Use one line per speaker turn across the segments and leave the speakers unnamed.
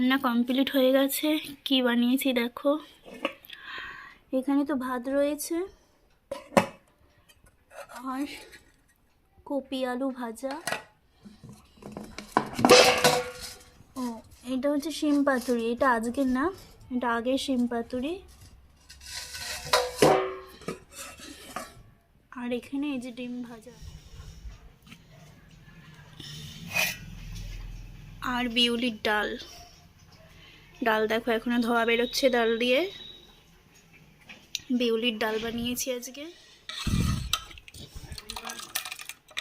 রান্না কমপ্লিট হয়ে গেছে। কি বানিয়েছি দেখো। এখানে তো ভাত রয়েছে আর কপি আলু ভাজা। ও, এটা হচ্ছে শিম পাতুরি। এটা আজকের না, এটা আগের শিম পাতুরি। আর এখানে এই যে ডিম ভাজা। আর বিউলির ডাল। ডাল দেখো, এখনও ধোয়া বেরোচ্ছে ডাল দিয়ে। বিউলির ডাল বানিয়েছি আজকে।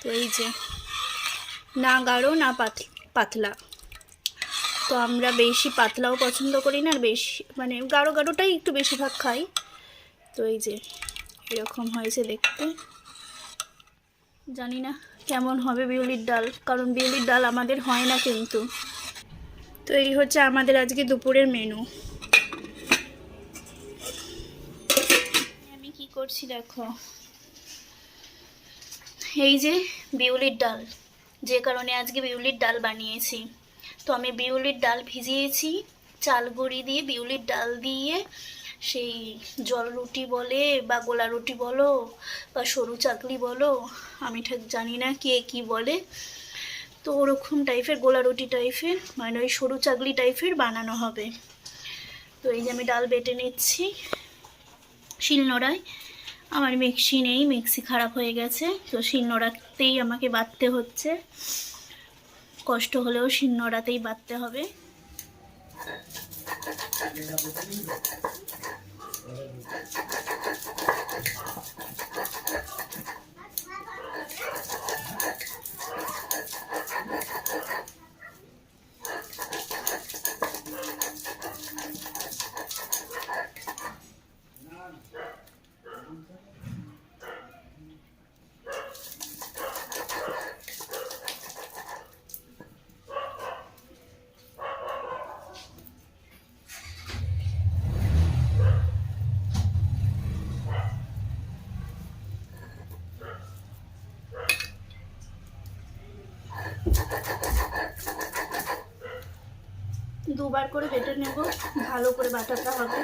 তো এই যে, না গাঢ়, না পাত- পাতলা। তো আমরা বেশি পাতলাও পছন্দ করি না, আর বেশি মানে গাঢ় গাঢ়টাই একটু বেশিরভাগ খাই। তো এই যে, এরকম হয়েছে দেখতে। জানি না কেমন হবে বিউলির ডাল, কারণ বিউলির ডাল আমাদের হয় না কিন্তু। তো এই হচ্ছে আমাদের আজকে দুপুরের মেনু। আমি কি করছি দেখো? এই যে বিউলির ডাল। যে কারণে আজকে বিউলির ডাল বানিয়েছি। তো আমি বিউলির ডাল ভিজিয়েছি, চাল গুঁড়ি দিয়ে বিউলির ডাল দিয়ে সেই জল রুটি বলে বা গোলা রুটি বলো বা সরু চাকলি বলো, আমি ঠিক জানি না কে কি বলে। তো ওরকম টাইপের গোলা রুটি টাইপের মানে ওই সরু চাকলি টাইপের বানানো হবে। তো এই যে আমি ডাল বেটে নিচ্ছি শিলনোড়ায়। আমার মিক্সি নেই, মিক্সি খারাপ হয়ে গেছে, তো শিলনোড়াতেই আমাকে বাঁধতে হচ্ছে। কষ্ট হলেও শিলনোড়াতেই বাটতে হবে। দুবার করে বেটে নেব ভালো করে বাটাতে হবে।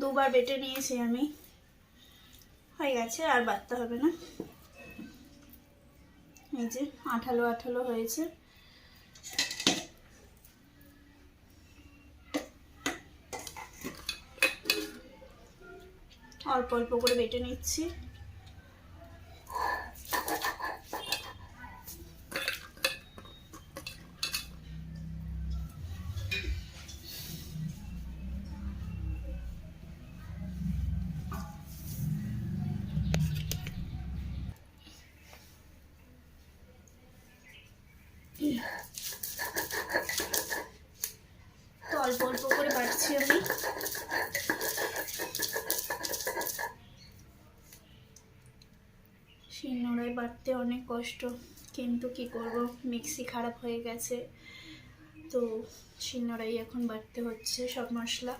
দুবার বেটে নিয়েছি আমি। গেছে আর বাড়তে হবে না। এই যে আঠালো আঠালো হয়েছে। অল্প অল্প করে বেটে নিচ্ছি। কষ্ট, কিন্তু কি করব? মিক্সি খারাপ হয়ে গেছে। তো শিলনোড়াই এখন বাড়তে হচ্ছে সব মশলা।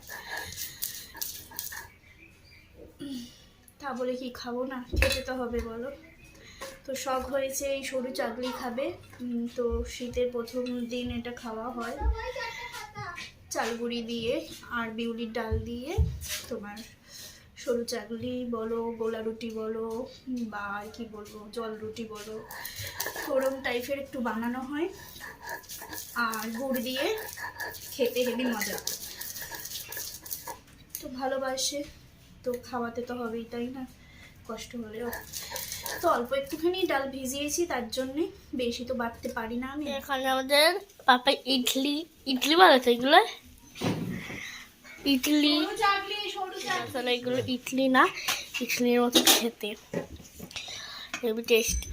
তা বলে কি খাব না? খেতে তো হবে, বলো। তো শখ হয়েছে এই সরু চাকলি খাবে। তো শীতের প্রথম দিন এটা খাওয়া হয়। চালগুড়ি দিয়ে আর বিউলির ডাল দিয়ে তোমার সরু চাকলি বলো গোলা রুটি বলো বা কি বলব জল রুটি বলো। ওরম টাইপের একটু বানানো হয়। আর গুড় দিয়ে খেতে হেবি মজা। তো ভালোবাসে। তো খাওয়াতে তো হবেই তাই না? কষ্ট হলেও। তো অল্প একটুখানি ডাল ভিজিয়েছি তার জন্যে বেশি তো বাটতে পারি না আমি।
এখানে আমাদের পাপা ইডলি ইডলি বানাচ্ছে এগুলো। ইডলি। আসলে এগুলো ইডলি না ইডলির মতো খেতে heavy tasty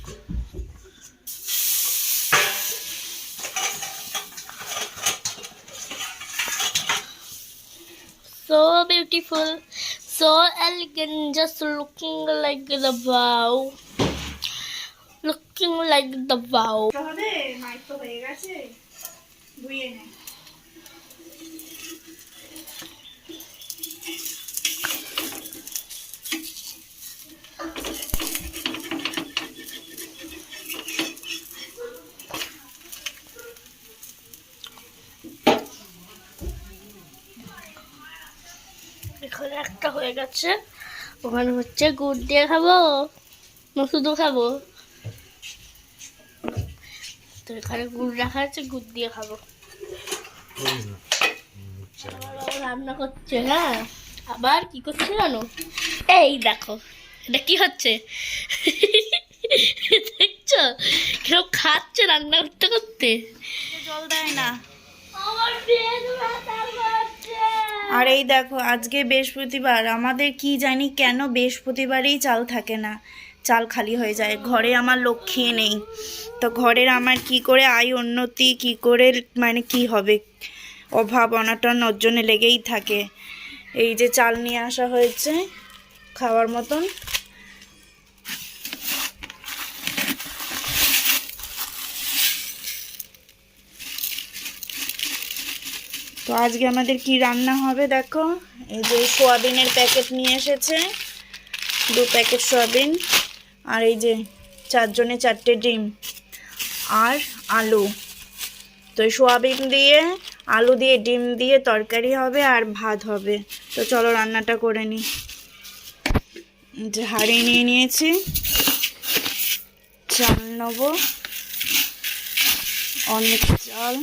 So beautiful, so elegant, just looking like the wow. looking like the wow.
হবে মাইক তো হয়ে গেছে ধুয়ে নে
এখানে একটা হয়ে গেছে। ওখানে হচ্ছে গুড় দিয়ে খাব না শুধু খাব। তো এখানে গুড় রাখা আছে গুড় দিয়ে খাব। রান্না করছে হ্যাঁ? আবার কি করছে জানো? এই দেখো এটা কি হচ্ছে? দেখছ? কেউ খাচ্ছে রান্না করতে করতে?
জল দেয় না।
আমার
আর এই দেখো, আজকে বৃহস্পতিবার, আমাদের কি জানি কেন বৃহস্পতিবারেই চাল থাকে না। চাল খালি হয়ে যায়, ঘরে আমার লক্ষ্মী নেই। তো ঘরের আমার কি করে আয়, উন্নতি, কি করে মানে কি হবে? অভাব, অনাটন ওর জন্য লেগেই থাকে। এই যে চাল নিয়ে আসা হয়েছে, খাওয়ার মতন। তো আজকে আমাদের কি রান্না হবে দেখো? এই যে সোয়াবিনের প্যাকেট নিয়ে এসেছে, দু প্যাকেট সোয়াবিন আর এই যে চারজনে চারটে ডিম আর আলু। তো সোয়াবিন দিয়ে, আলু দিয়ে ডিম দিয়ে তরকারি হবে আর ভাত হবে। তো চলো রান্নাটা করে নিই। হাঁড়ি নিয়ে নিয়েছি। চাল নেব। অনেক চাল।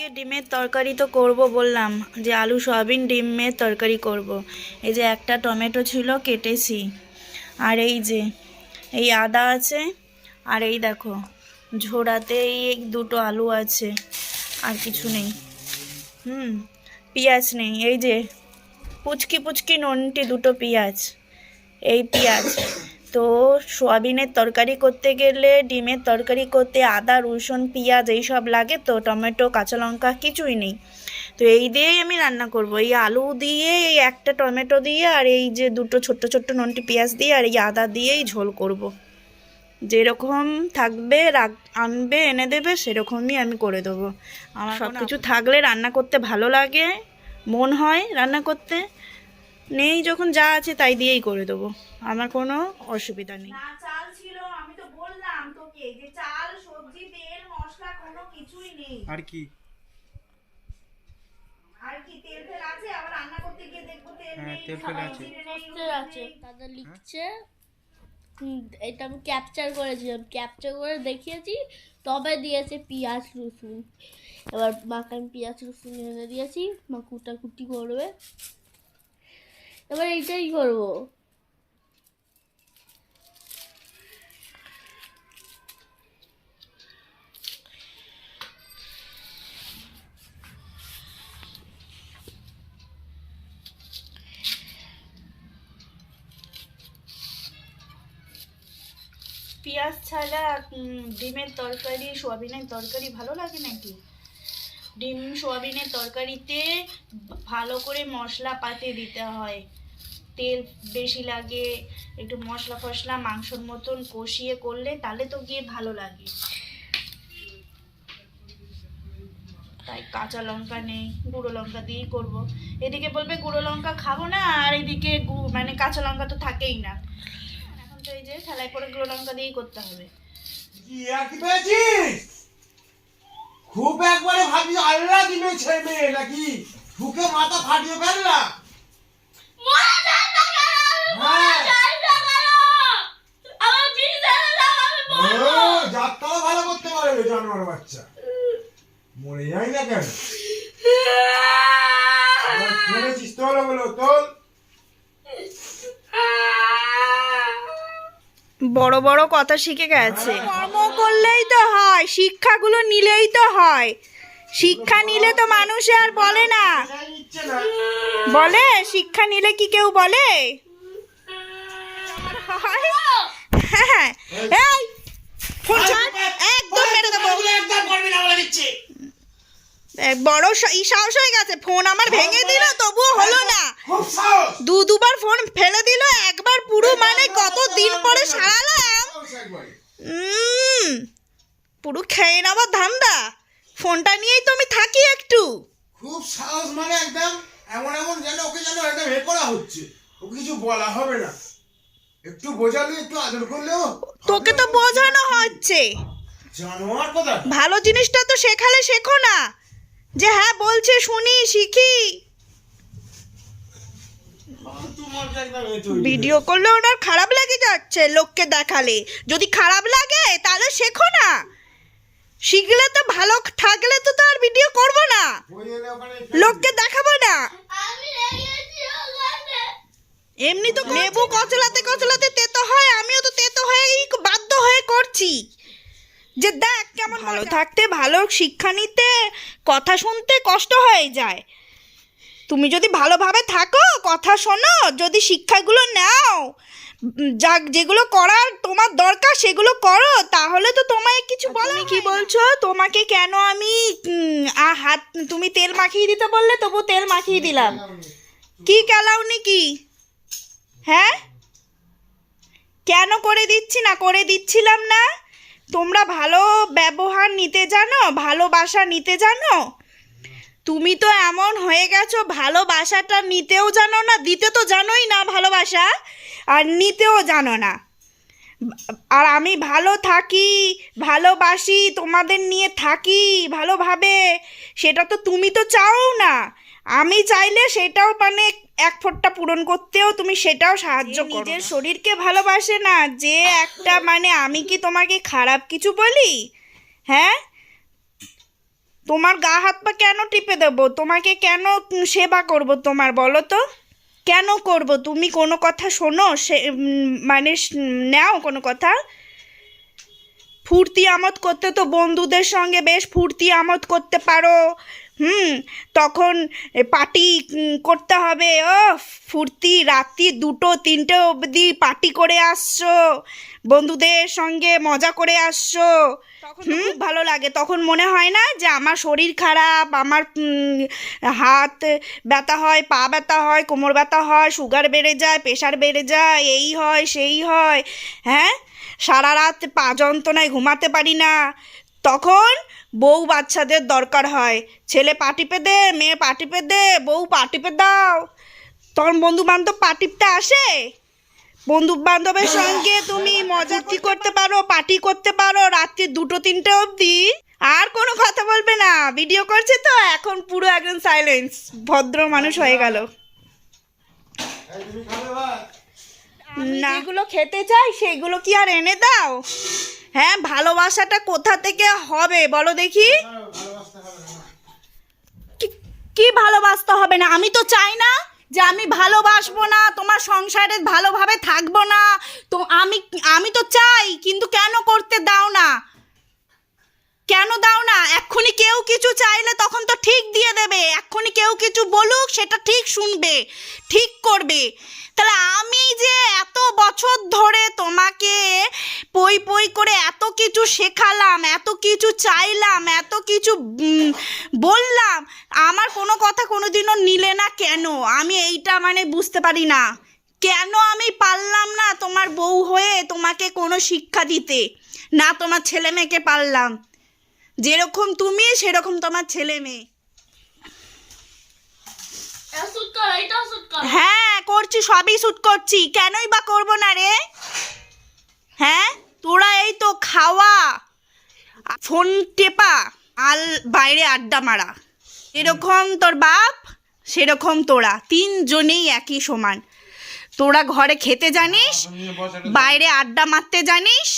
দিয়ে ডিমের তরকারি তো করব বললাম, যে আলু সয়াবিন ডিমের তরকারি করব। এই যে একটা টমেটো ছিল, কেটেছি। আর এই যে, এই আদা আছে, আর এই দেখো, ঝোড়াতে এই দুটো আলু আছে, আর কিছু নেই। হুম, পেঁয়াজ নেই। এই যে, পুচকি পুচকি ননটি দুটো পেঁয়াজ, এই পেঁয়াজ। তো সোয়াবিনের তরকারি করতে গেলে ডিমের তরকারি করতে আদা রসুন পেঁয়াজ এই সব লাগে তো টমেটো কাঁচা লঙ্কা কিছুই নেই। তো এই দিয়েই আমি রান্না করব। এই আলু দিয়ে এই একটা টমেটো দিয়ে আর এই যে দুটো ছোট্ট ছোট্ট ননটি পেঁয়াজ দিয়ে আর এই আদা দিয়েই ঝোল করব। যেরকম থাকবে রাগ আনবে এনে দেবে সেরকমই আমি করে দেবো। আমার সব কিছু থাকলে রান্না করতে ভালো লাগে মন হয় রান্না করতে। নেই যখন যা আছে তাই দিয়েই করে দেবো। আমার কোনো অসুবিধা নেই।
চাল ছিল আমি তো বললাম তোকে যে চাল সবজি তেল মশলা কোনো কিছুই নেই।
আর কি?
আর কি তেল ফেল আছে? আবার রান্না করতে গিয়ে দেখব তেল
হ্যাঁ,
নেই
তেল ফেল আছে।
জিরে নেই,
পোস্টার আছে। দাদা লিখছে এটা আমি ক্যাপচার করেছিলাম। ক্যাপচার করে দেখিয়েছি তবে দিয়েছে পেঁয়াজ রসুন। এবার মাকে আমি পেঁয়াজ রসুন এনে দিয়েছি মা কুটাকুটি করবে। এবার এইটাই করব।
পেঁয়াজ ছাড়া ডিমের তরকারি, সোয়াবিনের তরকারি ভালো লাগে নাকি? ডিম, সোয়াবিনের তরকারিতে ভালো করে মশলা পাতে দিতে হয়। তেল বেশি লাগে একটু মশলা ফসলা মাংসর মতন কষিয়ে করলে তাহলে তো গিয়ে ভালো লাগে। তাই কাঁচা লঙ্কা নেই গুঁড়ো লঙ্কা দিয়েই করব। এদিকে বলবে গুঁড়ো লঙ্কা খাব না। আর এদিকে মানে কাঁচা লঙ্কা তো থাকেই না। এখন তো এই যে থালায় করে গুঁড়ো লঙ্কা দিয়েই করতে হবে।
খুব একবারে ভাবি আল্লাহ দিবে ছেলে মেয়ে নাকি? ঢুকে মাথা ফাটিয়ে ফেললা? যাত্রা ভালো করতে পারবে জানোয়ার বাচ্চা মরে যাই না কেন এবার তোল বলো তোল
বড় বড় কথা শিখে গেছে। কর্ম করলেই তো হয় শিক্ষাগুলো নিলেই তো হয়। শিক্ষা নিলে তো মানুষে আর বলে না।
না।
বলে? শিক্ষা নিলে কি কেউ বলে? আমার হয়। হ্যাঁ। ই সাহস হয়ে গেছে। ফোন আমার ভেঙে দিল তবুও হলো না। দু দুবার ফোন ফেলে দিল একবার পুরো মানে কত দিন পরে সারালাম।
পুরো খেয়ে নেওয়ার ধান্দা। ফোনটা নিয়েই তো থাকি একটু।
কিছু বলা হবে না। একটু বোঝালে একটু আদর করলেও
তোকে তো বোঝানো হচ্ছে।
জানোয়ার কথা
ভালো জিনিসটা তো শেখালে শেখো না। যে হ্যাঁ বলছে শুনি শিখি।
তৈরি।
ভিডিও করলে ওনার খারাপ লেগে যাচ্ছে লোককে দেখালে। যদি খারাপ লাগে তাহলে শেখো না। শিখলে তো ভালো থাকলে তো তো আর ভিডিও করব না। লোককে দেখাবো না
আমি রেগেছি ওখানে
এমনি তো লেবু কচলাতে কচলাতে তেতো হয় আমিও তো তেতো হয়েই বাধ্য হয়ে করছি। যে দেখ কেমন ভালো থাকতে ভালো শিক্ষা নিতে কথা শুনতে কষ্ট হয়ে যায়। তুমি যদি ভালোভাবে থাকো কথা শোনো যদি শিক্ষাগুলো নাও যা যেগুলো করার তোমার দরকার সেগুলো করো তাহলে তো তোমায় কিছু বলো কি বলছো? তোমাকে কেন আমি আ, হাত তুমি তেল মাখিয়ে দিতে বললে তবু তেল মাখিয়ে দিলাম। কি কেলাওনি কি? হ্যাঁ? কেন করে দিচ্ছি না? করে দিচ্ছিলাম না। তোমরা ভালো ব্যবহার নিতে জানো ভালোবাসা নিতে জানো। তুমি তো এমন হয়ে গেছো ভালোবাসাটা নিতেও জানো না, দিতে তো জানোই না ভালোবাসা আর নিতেও জানো না। আর আমি ভালো থাকি, ভালোবাসি, তোমাদের নিয়ে থাকি ভালোভাবে, সেটা তো তুমি তো চাও না। আমি চাইলে সেটাও মানে এক ফোঁটটা পূরণ করতেও তুমি সেটাও সাহায্য করো নিজের শরীরকে ভালোবাসে না যে একটা মানে আমি কি তোমাকে খারাপ কিছু বলি? হ্যাঁ? তোমার গা হাত পা কেন টিপে দেবো? তোমাকে কেন সেবা করব তোমার বলো তো? কেন করব? তুমি কোনো কথা শোনো? সে মানে নাও কোনো কথা? ফুর্তি আমোদ করতে তো বন্ধুদের সঙ্গে বেশ ফুর্তি আমোদ করতে পারো। হুম তখন পার্টি করতে হবে। ও ফুর্তি রাত্রি দুটো তিনটে অবধি পার্টি করে আসছো। বন্ধুদের সঙ্গে মজা করে আসছো। হুম? ভালো লাগে। তখন মনে হয় না যে আমার শরীর খারাপ আমার হাত ব্যথা হয় পা ব্যথা হয় কোমর ব্যথা হয় সুগার বেড়ে যায় প্রেশার বেড়ে যায় এই হয় সেই হয়। হ্যাঁ? সারা রাত পা যন্ত্রণায় ঘুমাতে পারি না। তখন বউ বাচ্চাদের দরকার হয়। ছেলে পা টিপে দে মেয়ে পা টিপে দে বউ পা টিপে দাও। তখন বন্ধু বান্ধব পা আসে। বন্ধু বান্ধবের সঙ্গে তুমি মজা কি করতে পারো, পার্টি করতে পারো, রাত্রি দুটো, তিনটে অবধি। আর কোনো কথা বলবে না। ভিডিও করছে তো, এখন পুরো একদম সাইলেন্স ভদ্র মানুষ হয়ে গেল। না। যেগুলো খেতে চাই সেগুলো কি আর এনে দাও? হ্যাঁ ভালোবাসাটা কোথা থেকে হবে বলো দেখি। কি ভালোবাসতে হবে না? আমি তো চাই না যে আমি ভালোবাসবো না তোমার সংসারে ভালোভাবে থাকব না। তো আমি আমি তো চাই কিন্তু কেন করতে দাও না? কেন দাও না? এক্ষুনি কেউ কিছু চাইলে তখন তো ঠিক দিয়ে দেবে। এক্ষুনি কেউ কিছু বলুক সেটা ঠিক শুনবে ঠিক করবে। তাহলে আমি যে এত বছর ধরে তোমাকে পই পই করে এত কিছু শেখালাম, এত কিছু চাইলাম, এত কিছু বললাম, আমার কোনো কথা কোনোদিনও নিলে না কেন? আমি এইটা মানে বুঝতে পারি না। কেন আমি পারলাম না তোমার বউ হয়ে তোমাকে কোনো শিক্ষা দিতে? না তোমার ছেলে মেয়েকে পারলাম। যেরকম তুমি, সেরকম তোমার ছেলে মেয়ে
ওষুধ কর এটা ওষুধ কর
হ্যাঁ করছি সবই শ্যুট করছি। কেনই বা করব না রে? হ্যাঁ তোরা এই তো খাওয়া ফোন টেপা আর বাইরে আড্ডা মারা। এরকম তোর বাপ সেরকম তোরা। তিনজনেই একই সমান। তোরা ঘরে খেতে জানিস
একটা
বাইরে আড্ডা মারতে জানিস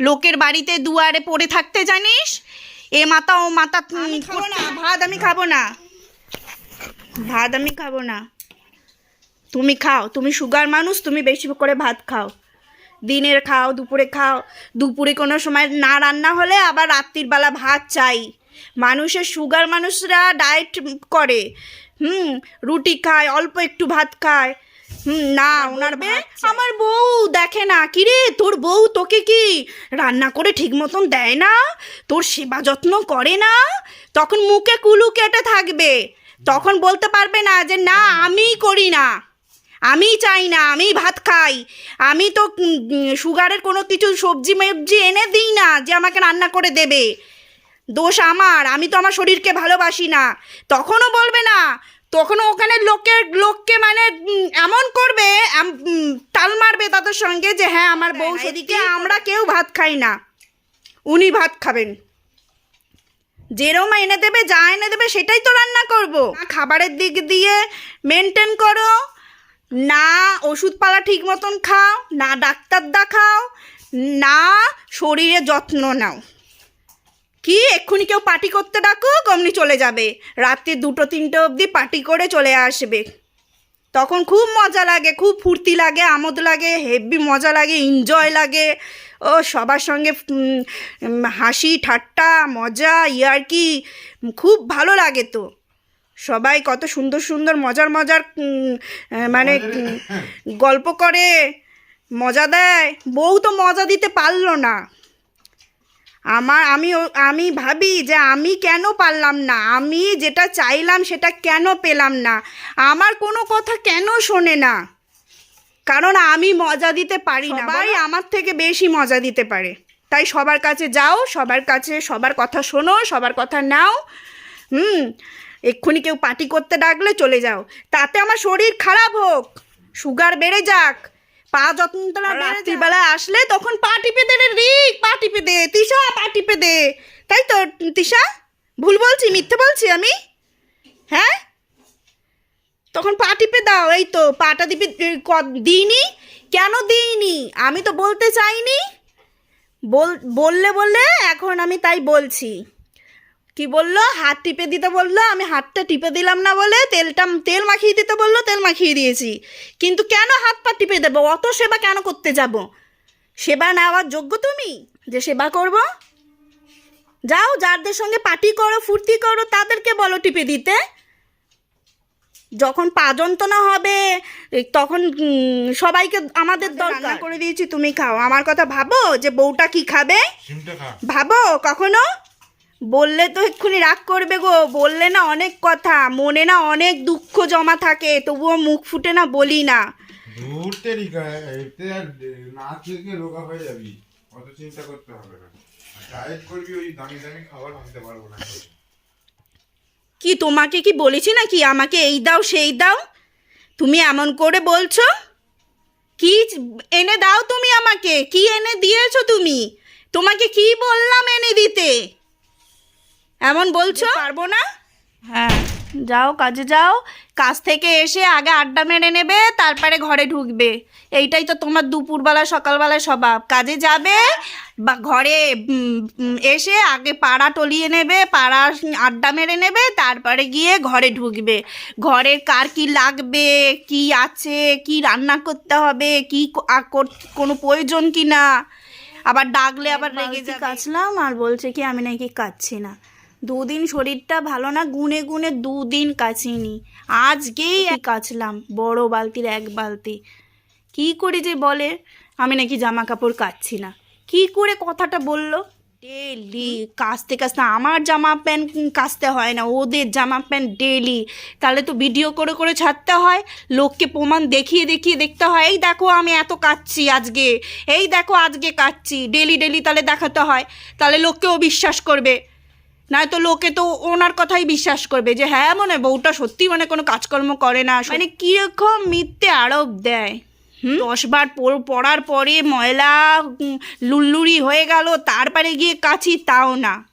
লোকের বাড়িতে দুয়ারে পড়ে থাকতে জানিস এ মাথা ও মাথা আমি খাব না ভাত আমি খাব না। ভাত আমি খাব না। তুমি খাও তুমি সুগার মানুষ তুমি বেশি করে ভাত খাও। দিনের খাও দুপুরে খাও। দুপুরে কোনো সময় না রান্না হলে আবার রাত্রির বেলা ভাত চাই। মানুষের সুগার মানুষরা ডায়েট করে। হুম রুটি খায় অল্প একটু ভাত খায়। হুম না ওনার বে আমার বউ দেখে না। কিরে তোর বউ তোকে কি রান্না করে ঠিক মতন দেয় না? তোর সেবা যত্ন করে না? তখন মুখে কুলু কেটে থাকবে। তখন বলতে পারবে না যে না আমিই করি না। আমি চাই না আমি ভাত খাই। আমি তো সুগারের কোনো কিছু সবজি মবজি এনে দিই না যে আমাকে রান্না করে দেবে। দোষ আমার আমি তো আমার শরীরকে ভালোবাসি না। তখনও বলবে না। তখনও ওখানে লোকের লোককে মানে এমন করবে তাল মারবে তাদের সঙ্গে যে হ্যাঁ আমার বউ সেদিকে আমরা কেউ ভাত খাই না। উনি ভাত খাবেন। যেরম এনে দেবে, যা এনে দেবে, সেটাই তো রান্না করব। না, খাবারের দিক দিয়ে মেনটেন করো, না ওষুধপালা ঠিক মতন খাও, না ডাক্তার দেখাও, না শরীরে যত্ন নাও। কি? এক্ষুনি কেউ পার্টি করতে ডাকো অমনি চলে যাবে। রাত্রি দুটো, তিনটে অবধি পার্টি করে চলে আসবে। তখন খুব মজা লাগে, খুব ফুর্তি লাগে, আমোদ লাগে, হেভি মজা লাগে এনজয় লাগে। ও সবার সঙ্গে হাসি ঠাট্টা মজা ইয়ার্কি খুব ভালো লাগে তো। সবাই কত সুন্দর সুন্দর মজার মজার মানে গল্প করে মজা দেয়। বউ তো মজা দিতে পারল না। আমার আমি আমি ভাবি যে আমি কেন পারলাম না? আমি যেটা চাইলাম সেটা কেন পেলাম না? আমার কোনো কথা কেন শোনে না? কারণ আমি মজা দিতে পারি না। ভাই আমার থেকে বেশি মজা দিতে পারে। তাই সবার কাছে যাও সবার কাছে সবার কথা শোনো সবার কথা নাও। হুম এক্ষুনি কেউ পার্টি করতে ডাকলে চলে যাও। তাতে আমার শরীর খারাপ হোক। সুগার বেড়ে যাক। পা যত্নটা রাত্রিবেলা আসলে তখন পা টিপে দে রে রিক পা টিপে দে তিশা পা টিপে দে তাই তো তিশা? ভুল বলছি মিথ্যে বলছি আমি? হ্যাঁ? তখন পা টিপে দাও, এই তো, পাটা ক- দিইনি? কেন দিইনি? আমি তো বলতে চাইনি। বল, বললে বললে, এখন আমি তাই বলছি। কি বলল? হাত টিপে দিতে বলল, আমি হাতটা টিপে দিলাম না বলে তেলটা, তেল মাখিয়ে দিতে বলল, তেল মাখিয়ে দিয়েছি। কিন্তু কেন হাত পা টিপে দেবো? অত সেবা কেন করতে যাব? সেবা নেওয়ার যোগ্য তুমি যে সেবা করব? যাও, যাদের সঙ্গে পার্টি করো, ফুর্তি করো, তাদেরকে বলো টিপে দিতে। যখন পা যন্ত্রণা হবে তখন সবাইকে আমাদের দরকার। করে দিয়েছি তুমি খাও। আমার কথা ভাবো যে বউটা কি খাবে? ভাবো কখনো? বললে তো এক্ষুনি রাগ করবে গো। বললে না অনেক কথা মনে না অনেক দুঃখ জমা থাকে তবুও মুখ ফুটে না বলি না।
রোগা হয়ে যাবি। অত চিন্তা করতে হবে না। ডায়েট করবি ওই দামি দামি খাবার ভাবতে পারব না।
কি তোমাকে কি বলেছি না কি আমাকে এই দাও সেই দাও। তুমি এমন করে বলছো? কি এনে দাও তুমি আমাকে? কি এনে দিয়েছ তুমি? তোমাকে কি বললাম এনে দিতে? এমন বলছো? পারব না? হ্যাঁ। যাও কাজে যাও। কাজ থেকে এসে আগে আড্ডা মেরে নেবে তারপরে ঘরে ঢুকবে। এইটাই তো তোমার দুপুরবেলা সকালবেলা স্বভাব। কাজে যাবে বা ঘরে এসে আগে পাড়া টলিয়ে নেবে পাড়া আড্ডা মেরে নেবে তারপরে গিয়ে ঘরে ঢুকবে। ঘরে কার কি লাগবে কি আছে কি রান্না করতে হবে কি কর- কোনো প্রয়োজন কি না আবার ডাকলে আবার রেগে কাচলাম আর বলছে কি আমি নাকি কাচ্ছি না। দুদিন শরীরটা ভালো না গুনে গুনে দুদিন কাচিনি। আজকেই কাচলাম বড় বালতির এক বালতি। কি করে যে বলে? আমি নাকি জামা কাপড় কাচ্ছি না। কি করে কথাটা বলল? ডেলি কাচতে কাচতে আমার জামা প্যান্ট কাচতে হয় না ওদের জামা প্যান্ট ডেলি তাহলে তো ভিডিও করে করে ছাড়তে হয় লোককে প্রমাণ দেখিয়ে দেখিয়ে দেখতে হয় এই দেখো আমি এত কাচ্ছি আজকে এই দেখো আজকে কাচ্ছি ডেলি ডেলি তাহলে দেখাতে হয়। তাহলে লোককেও বিশ্বাস করবে। নয়তো লোকে তো ওনার কথাই বিশ্বাস করবে যে হ্যাঁ মনে হয় বউটা সত্যি মানে কোনো কাজকর্ম করে না। মানে কীরকম মিথ্যে আরোপ দেয় দশবার পর- পড়ার পরে ময়লা উম, লুল্লুরি হয়ে গেল তারপরে গিয়ে কাছি তাও না।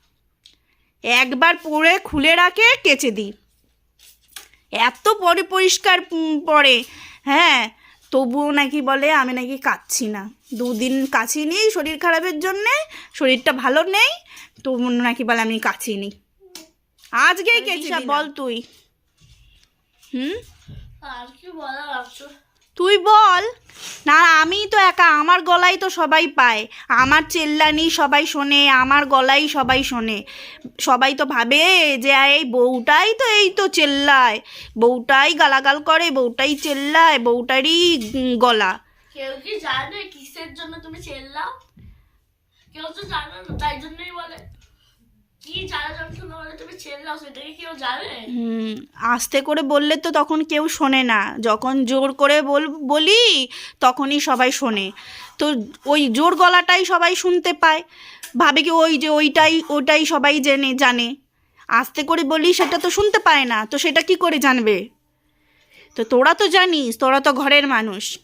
একবার পরে খুলে রাখে কেচে দিই। এত পরে পরিষ্কার পরে হ্যাঁ? তবুও নাকি বলে আমি নাকি কাচ্ছি না। দুদিন কাছিনি শরীর খারাপের জন্যে শরীরটা ভালো নেই তবু নাকি বলে আমি কাছিনি আজকে কেছি বল তুই। হুম? তুই বল। না আমি তো একা আমার গলাই তো সবাই পায়। আমার চেল্লানি সবাই শোনে আমার গলাই সবাই শোনে। সবাই তো ভাবে যে এই বউটাই তো এই তো চেল্লায়। বউটাই গালাগাল করে বউটাই চেল্লায় বউটারই গলা।
কেউ কি জানে কিসের জন্য তুমি চেল্লাও? কেউ তো জানে না, তাই জন্যই বলে।
হুম, আস্তে করে বললে তো তখন কেউ শোনে না। যখন জোর করে বল, বলি, তখনই সবাই শোনে। তো ওই জোর গলাটাই সবাই শুনতে পায়। ভাবে কি ওই যে ওইটাই ওটাই সবাই জেনে, জানে। আস্তে করে বলি, সেটা তো শুনতে পায় না। তো সেটা কি করে জানবে? তো তোরা তো জানিস, তোরা তো ঘরের মানুষ।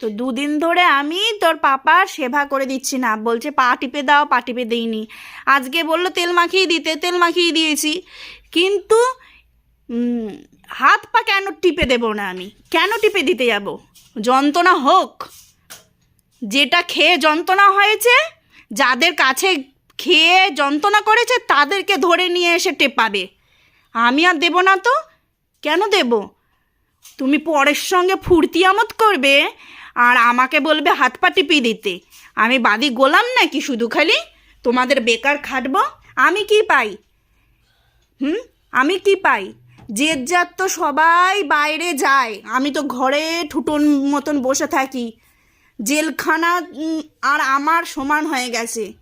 তো দুদিন ধরে আমি তোর পাপার সেবা করে দিচ্ছি না। বলছে, পা টিপে দাও, পা টিপে দিইনি। আজকে বলল, তেল মাখিয়ে দিতে তেল মাখিয়ে দিয়েছি। কিন্তু হাত পা কেন টিপে দেবো না আমি? কেন টিপে দিতে যাব? যন্ত্রণা হোক। যেটা খেয়ে যন্ত্রণা হয়েছে, যাদের কাছে খেয়ে যন্ত্রণা করেছে, তাদেরকে ধরে নিয়ে এসে টেপাবে। আমি আর দেবো না তো? কেন দেবো? তুমি পরের সঙ্গে ফুর্তি আমোদ করবে আর আমাকে বলবে হাত পা টিপিয়ে দিতে। আমি বাদি গোলাম নাকি শুধু খালি? তোমাদের বেকার খাটবো? আমি কি পাই? হুম? আমি কি পাই? যে যার তো সবাই বাইরে যায়। আমি তো ঘরে ঠুটন মতন বসে থাকি। জেলখানা আর আমার সমান হয়ে গেছে।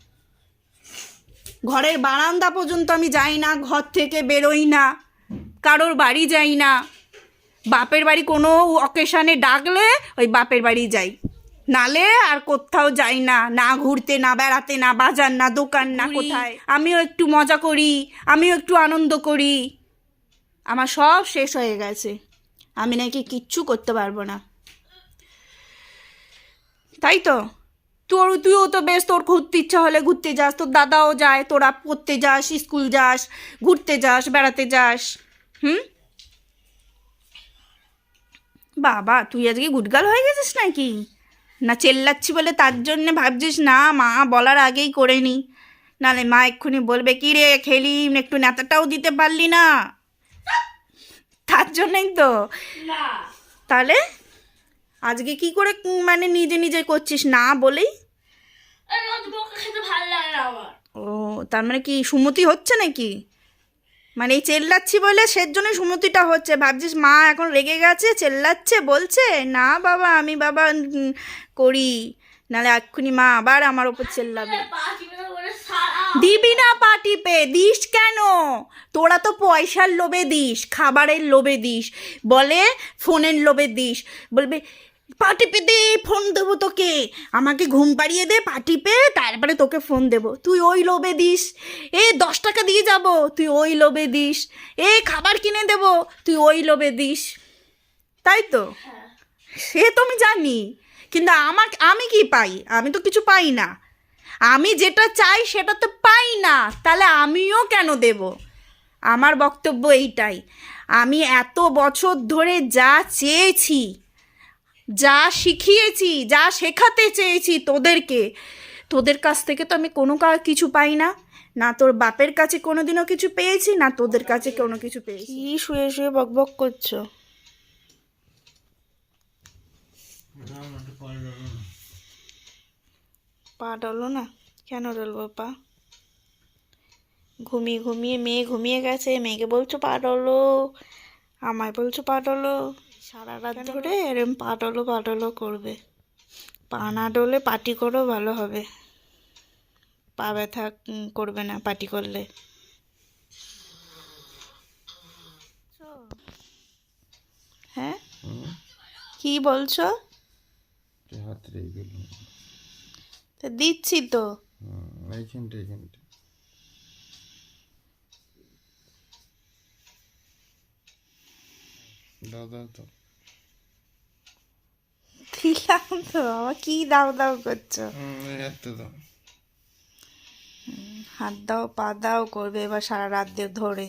ঘরের বারান্দা পর্যন্ত আমি যাই না, ঘর থেকে বেরোই না। কারোর বাড়ি যাই না। বাপের বাড়ি কোনো অকেশানে ডাকলে ওই বাপের বাড়ি যাই। নালে আর কোথাও যাই না না ঘুরতে না বেড়াতে না বাজার না দোকান না কোথায়। আমিও একটু মজা করি আমিও একটু আনন্দ করি। আমার সব শেষ হয়ে গেছে। আমি নাকি কিচ্ছু করতে পারব না। তাই তো? তোর তুইও তো বেশ তোর ঘুরতে ইচ্ছা হলে ঘুরতে যাস তোর দাদাও যায় তোরা পড়তে যাস স্কুল যাস ঘুরতে যাস বেড়াতে যাস। হুম? বাবা তুই আজকে গুটগাল হয়ে গেছিস নাকি? না চেল্লাচ্ছি বলে তার জন্যে ভাবছিস? না মা বলার আগেই করে নি। নালে মা এক্ষুনি বলবে কি রে খেলি একটু নেতাটাও দিতে পারলি না। তার জন্যই তো। তাহলে আজকে কি করে মানে নিজে নিজে করছিস না বলেই? ও তার মানে কি সুমতি হচ্ছে নাকি? মানে এই চেল্লাচ্ছি বলে সের জন্য সুমতিটা হচ্ছে। ভাবছিস মা এখন রেগে গেছে চেল্লাচ্ছে বলছে না বাবা আমি বাবা করি। নাহলে এক্ষুনি মা আবার আমার ওপর চেল্লাবে।
দিবি
না পা টিপে দিস কেন? তোরা তো পয়সার লোভে দিস খাবারের লোভে দিস বলে ফোনের লোভে দিস বলবে পা টিপে দে ফোন দেবো তোকে। আমাকে ঘুম পাড়িয়ে দে পা টিপে তারপরে তোকে ফোন দেবো। তুই ওই লোভে দিস। এ, দশ টাকা দিয়ে যাব। তুই ওই লোভে দিস। এ, খাবার কিনে দেবো। তুই ওই লোভে দিস। তাই তো? সে তো আমি জানি। কিন্তু আমার আমি কি পাই? আমি তো কিছু পাই না। আমি যেটা চাই সেটা তো পাই না। তাহলে আমিও কেন দেব? আমার বক্তব্য এইটাই। আমি এত বছর ধরে যা চেয়েছি যা শিখিয়েছি, যা শেখাতে চেয়েছি তোদেরকে, তোদের কাছ থেকে তো আমি কোনো কিছু পাই না। না তোর বাপের কাছে কোনোদিনও কিছু পেয়েছি, না তোদের কাছে কোনো কিছু পেয়েছি। কি শুয়ে শুয়ে বক বক করছ? পা ডলো না? কেন ডলবো পা? ঘুমিয়ে ঘুমিয়ে মেয়ে ঘুমিয়ে গেছে, মেয়েকে বলছো পা ডলো, আমায় বলছো পা ডলো। সারা রাত ধরে এরম পা ডলো পা ডলো করবে। পা না ডলে পাটি করো ভালো হবে। পা ব্যথা করবে না পাটি করলে। হ্যাঁ? কি বলছো? দিচ্ছি তো।
এইখানটা এইখানটা দাও দাও তো।
দিলাম তো বাবা কি দাও দাও করছ হাত দাও পা দাও করবে এবার সারা রাত দিয়ে ধরে